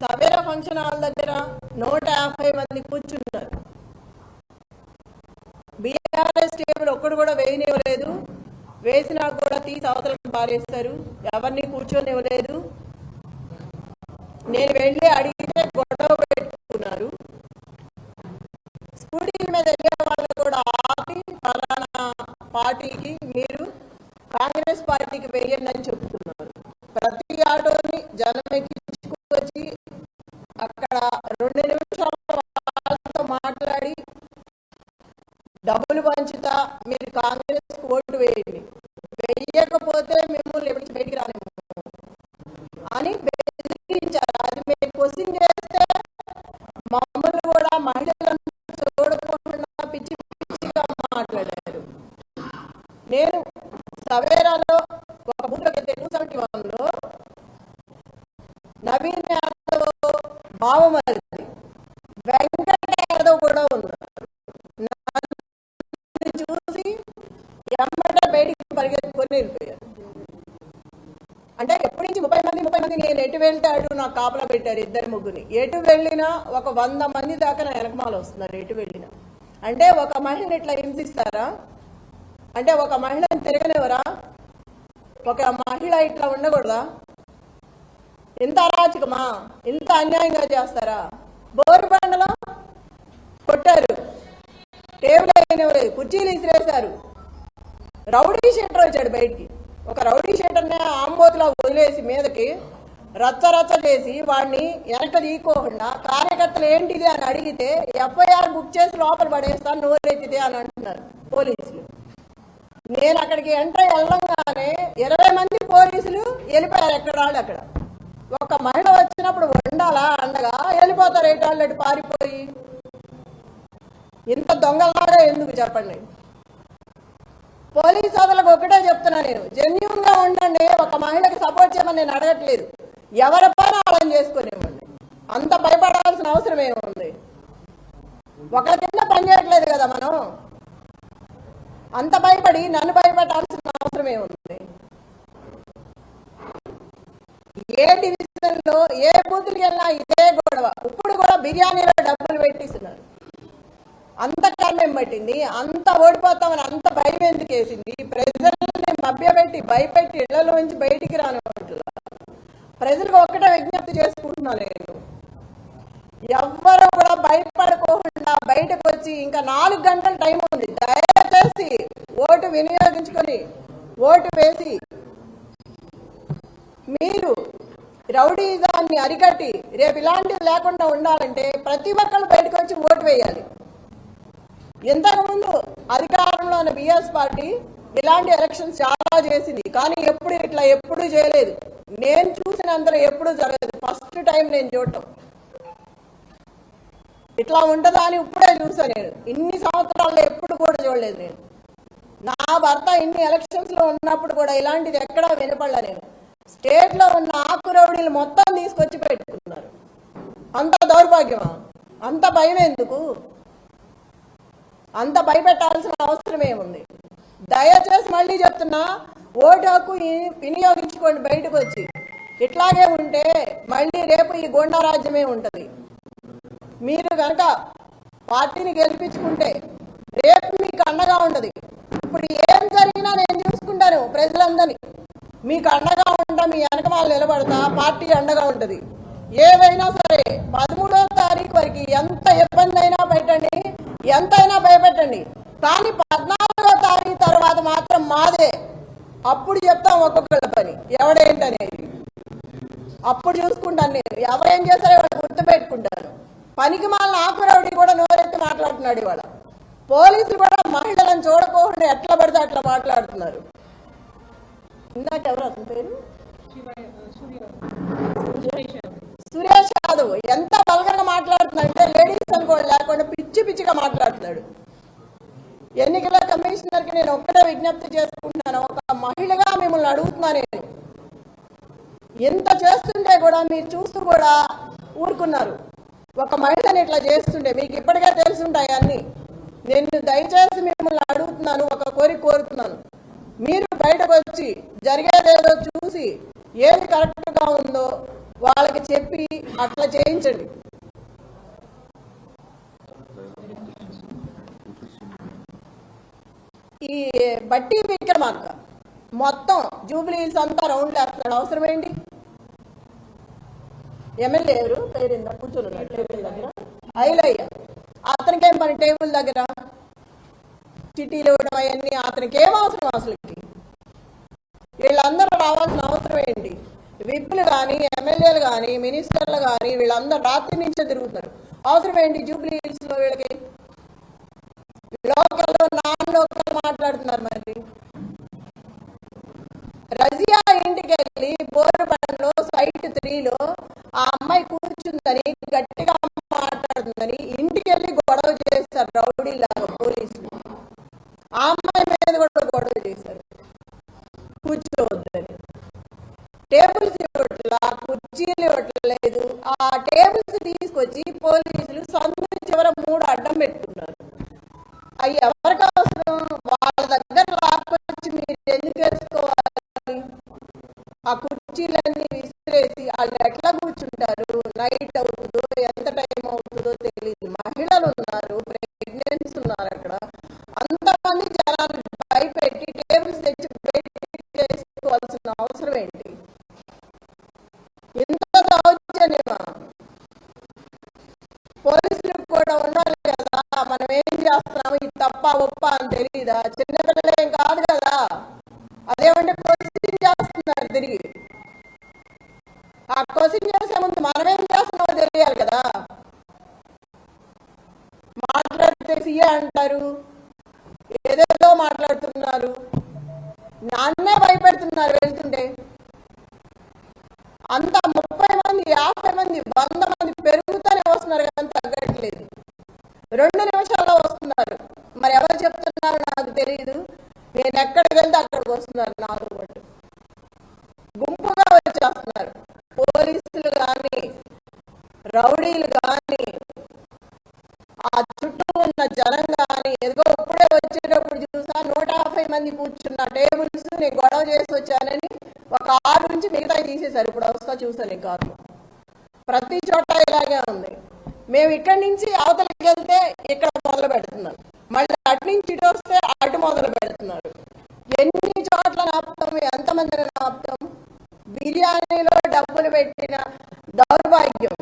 Savera function hall దగ్గర నూట యాభై మంది కూర్చున్నారు. బీఆర్ఎస్ టేబుల్ ఒక్కడు కూడా వేయనివ్వలేదు. వేసినా కూడా తీసి అవతలకు పారేస్తారు. ఎవరిని కూర్చొనివ్వలేదు. నేను వెళ్ళి అడిగి గొడవ పెట్టుకున్నారు స్కూటీల మీద వెళ్ళే వాళ్ళు కూడా ఆపి ఫలానా పార్టీకి మీరు కాంగ్రెస్ పార్టీకి వేయండి అని చెప్తున్నారు ప్రతి ఆటోని జనం ఎక్కించుకొచ్చి అక్కడ రెండు నిమిషాలు వాళ్ళతో మాట్లాడి డబ్బులు పంచుతా మీరు కాంగ్రెస్ ఓటు వేయండి వేయకపోతే మిమ్మల్ని ఎప్పటికి బయటికి రానివ్వము అని బెదిరించారు అది మేము క్వశ్చన్ చేస్తే మమ్మల్ని కూడా మహిళలను చూడకుండా పిచ్చి పిచ్చిగా మాట్లాడారు నేను సవేరాలో ఒక బూత్లోకి వెళ్తే టూ సెవెంటీ వన్లో నవీన్ యాదవ్ బావమరిది వెంకట యాదవ్ కూడా ఉన్నారు చూసి ఎమ్మట బయటికి పరిగెత్తుకొని వెళ్ళిపోయారు. అంటే ఎప్పటి నుంచి ముప్పై మంది ముప్పై మంది నేను ఎటు వెళ్తాడు అటు నాకు కాపలా పెట్టారు ఇద్దరు ముగ్గురిని. ఎటు వెళ్ళినా ఒక వంద మంది దాకా నా వెనకమాల వస్తున్నారు ఎటు వెళ్ళినా. అంటే ఒక మహిళని ఇట్లా హింసిస్తారా? అంటే ఒక మహిళని తిరగనివరా ఒక మహిళ ఇట్లా ఉండకూడదా? ఇంత అరాచకమా? ఇంత అన్యాయంగా చేస్తారా? బోరు బండలో? కొట్టారు. టేబుల్ అయినవలేదు కుర్చీలు ఇసిరేశారు. రౌడీ షెటర్ వచ్చాడు బయటికి. ఒక రౌడీ షీటర్ని ఆంబోతులో వదిలేసి మీదకి రచ్చ రచ్చ చేసి వాడిని వెనక తీయకోకుండా కార్యకర్తలు ఏంటిది అని అడిగితే ఎఫ్ఐఆర్ బుక్ చేసి లోపల పడేస్తాను నోరెత్తితే అని అంటున్నారు పోలీసులు. నేను అక్కడికి ఎంటర్ వెళ్ళంగానే ఇరవై మంది పోలీసులు వెళ్ళిపోయారు ఎక్కడ వాళ్ళు అక్కడ. ఒక మహిళ వచ్చినప్పుడు ఉండాలా అండగా? వెళ్ళిపోతారు ఏటాళ్ళు పారిపోయి? ఇంత దొంగలాగా ఎందుకు చెప్పండి? పోలీస్ సోదరులకు ఒకటే చెప్తున్నా నేను. జెన్యున్గా ఉండండి. ఒక మహిళకి సపోర్ట్ చేయమని నేను అడగట్లేదు. ఎవరి పైన వాళ్ళని చేసుకునివ్వండి అంత భయపడాల్సిన అవసరం ఏముంది? ఒకరి కింద పని చేయట్లేదు కదా మనం? అంత భయపడి నన్ను భయపడాల్సిన అవసరం ఏముంది? ఏ లో ఏ బూత్కి వెళ్ళినా ఇదే గొడవ. ఇప్పుడు కూడా బిర్యానీలో డబ్బులు పెట్టిస్తున్నారు. అంత కర్మం పట్టింది? అంత ఓడిపోతామని అంత భయం ఎందుకు వేసింది? ప్రజల్ని మభ్యపెట్టి భయపెట్టి ఇళ్ళలోంచి బయటికి రానివ్వట్లా ప్రజలకు ఒక్కటే విజ్ఞప్తి చేసుకుంటున్నా నేను. ఎవ్వరు కూడా భయపడుకోకుండా బయటకు వచ్చి ఇంకా నాలుగు గంటల టైం ఉంది. దయచేసి ఓటు వినియోగించుకొని ఓటు వేసి మీరు రౌడీజాన్ని అరికట్టి రేపు ఇలాంటివి లేకుండా ఉండాలంటే ప్రతి ఒక్కళ్ళు బయటకు వచ్చి ఓటు వేయాలి. ఇంతకుముందు అధికారంలో ఉన్న బిఎస్ పార్టీ ఇలాంటి ఎలక్షన్స్ చాలా చేసింది. కానీ ఎప్పుడు ఇట్లా ఎప్పుడు చేయలేదు. నేను చూసినంత ఎప్పుడు జరగలేదు. ఫస్ట్ టైం నేను చూడటం. ఇట్లా ఉంటుందా అని ఇప్పుడే చూసాను నేను. ఇన్ని సంవత్సరాల్లో ఎప్పుడు కూడా చూడలేదు నేను. నా భర్త ఇన్ని ఎలక్షన్స్లో ఉన్నప్పుడు కూడా ఇలాంటిది ఎక్కడా వినపడలే నేను. స్టేట్లో ఉన్న ఆకు రౌడీలు మొత్తం తీసుకొచ్చి పెట్టుకున్నారు. అంత దౌర్భాగ్యమా అంత భయం ఎందుకు? అంత భయపెట్టాల్సిన అవసరం ఏముంది? దయచేసి మళ్ళీ చెప్తున్నా ఓటు హక్కు వినియోగించుకోండి బయటకు వచ్చి. ఇట్లాగే ఉంటే మళ్ళీ రేపు ఈ గోండా రాజ్యమే ఉంటుంది. మీరు కనుక పార్టీని గెలిపించుకుంటే రేపు మీకు అండగా ఉండదు ఇప్పుడు ఏం జరిగినా నేను చూసుకుంటాను ప్రజలందరినీ. మీకు అండగా ఉంటా మీ వెనక వాళ్ళు నిలబడతా పార్టీ అండగా ఉంటుంది. ఏవైనా సరే పదమూడవ తారీఖు వరకు ఎంత ఇబ్బంది అయినా పెట్టండి ఎంతైనా భయపెట్టండి. కానీ పద్నాలుగో తారీఖు తర్వాత మాత్రం మాదే. అప్పుడు చెప్తాం ఒక్కొక్కళ్ళ పని. ఎవడేంటనేది? అప్పుడు చూసుకుంటాను నేను. ఎవరేం చేశారో వాళ్ళు గుర్తు పెట్టుకుంటాను పనికి మాలిన ఆకురవుడి కూడా నోరెత్తి మాట్లాడుతున్నాడు ఇవాళ. పోలీసులు కూడా మహిళలను చూడకోకుండా ఎట్లా పడితే అట్లా మాట్లాడుతున్నారు. ఇందాక ఎవరు అతని పేరు? సురేష్ యాదవ్. ఎంత బలగంగా మాట్లాడుతున్నాడు. అంటే లేడీస్ అనుకోండి లేకుండా పిచ్చి పిచ్చిగా మాట్లాడుతున్నాడు. ఎన్నికల కమిషనర్కి నేను ఒక్కటే విజ్ఞప్తి చేసుకుంటున్నాను. ఒక మహిళగా మిమ్మల్ని అడుగుతున్నా నేను. ఎంత చేస్తుంటే కూడా మీరు చూస్తూ కూడా ఊరుకున్నారు. ఒక మహిళని ఇట్లా చేస్తుంటే మీకు ఇప్పటికే తెలుసుంటాయి అన్ని. నేను దయచేసి మిమ్మల్ని అడుగుతున్నాను ఒక కోరిక కోరుతున్నాను. మీరు బయటకు వచ్చి జరిగేదేదో చూసి ఏది కరెక్ట్గా ఉందో వాళ్ళకి చెప్పి అట్లా చేయించండి. ఈ బట్టి విక్రమార్క మొత్తం జూబ్లీస్ అంతా రౌండ్ వేస్తున్నాడు అవసరం ఏంటి ఎమ్మెల్యే ఎవరు? పేరు కూర్చొని టేబుల్ దగ్గర. ఐలయ్య అతనికేం పని? టేబుల్ దగ్గర? చిట్టీలు ఇవ్వడం అవన్నీ అతనికి ఏం అవసరం అసలుకి? వీళ్ళందరూ రావాల్సిన అవసరం ఏంటి? విప్పులు కానీ ఎమ్మెల్యేలు కానీ మినిస్టర్లు కానీ వీళ్ళందరూ రాత్రి నుంచే తిరుగుతారు అవసరం ఏంటి జూబ్లీ హిల్స్లో వీళ్ళకి? లోకల్ నాన్ లోకల్ మాట్లాడుతున్నారు మరి. రజియా ఇంటికి వెళ్ళి బోరుబండలో సైట్ త్రీలో ఆ అమ్మాయి కూర్చుందని గట్టిగా మాట్లాడుతుందని ఇంటికి వెళ్ళి గొడవ చేశారు రౌడీ లాగా పోలీసులు ఆ అమ్మాయి మీద కూడా గొడవ చేశారు కూర్చోవద్దని టేబుల్స్ ఇవ్వట్లా కుర్చీలు ఇవ్వట్లేదు ఆ టేబుల్స్ తీసుకొచ్చి పోలీసులు సందు చివర మూడు అడ్డం పెట్టుకున్నారు. అవి ఎవరికి అవసరం? వాళ్ళ దగ్గర లాక్కొచ్చి మీరు ఎందుకు వేసుకోవాలి ఆ కుర్చీలన్నీ విసిరేసి వాళ్ళు ఎట్లా కూర్చుంటారు? నైట్ అవుతుందో ఎంత టైం అవుతుందో తెలియదు మహిళలు ఉన్నారు ప్రెగ్నెన్సీ ఉన్నారు అక్కడ అంతమంది జనాలు భయపెట్టి టేబుల్స్ తెచ్చి బయటికి వేసుకోవాల్సిన అవసరం ఏంటి ఇంత దౌర్జన్యమా పోలీసులకు కూడా ఉండాలి కదా మనం ఏం చేస్తున్నాము ఇది తప్ప ఒప్ప అని తెలియదా చిన్నపిల్లలేం కాదు కదా? అదేమంటే క్వశ్చన్ చేస్తున్నారు తిరిగి. ఆ క్వశ్చన్ చేసే ముందు మనం ఏం చేస్తున్నామో తెలియాలి కదా? మాట్లాడితే సీఏ అంటారు. ఏదేదో మాట్లాడుతున్నారు. నాన్నే భయపెడుతున్నారు వెళ్తుంటే. అంత ముప్పై మంది యాభై మంది వంద మంది పెరుగుతూనే వస్తున్నారు కానీ తగ్గట్లేదు రెండు నిమిషాల్లో వస్తున్నారు మరి ఎవరు చెప్తున్నారో నాకు తెలియదు నేను ఎక్కడికి వెళ్తే అక్కడికి వస్తున్నారు నాలుగు పాటు గుంపుగా వచ్చేస్తున్నారు పోలీసులు కానీ రౌడీలు కానీ ఆ చుట్టూ ఉన్న జనం కానీ ఎదుగో ఇప్పుడే వచ్చేటప్పుడు చూసా నూట యాభై మంది కూర్చున్న టేబుల్స్ నేను గొడవ చేసి వచ్చానని ఒక ఆరు నుంచి మిగతా తీసేశారు. ఇప్పుడు వస్తా చూసాను ఈ కారు ప్రతి చోట ఇలాగే ఉంది. మేము ఇక్కడి నుంచి అవతలకి వెళ్తే ఇక్కడ మొదలు పెడుతున్నాం మళ్ళీ అటు నుంచి ఇటు వస్తే అటు మొదలు పెడుతున్నారు. ఎన్ని చోట్ల నాపుతాం ఎంతమందిని నాపుతాం బిర్యానీలో డబ్బులు పెట్టిన దౌర్భాగ్యం.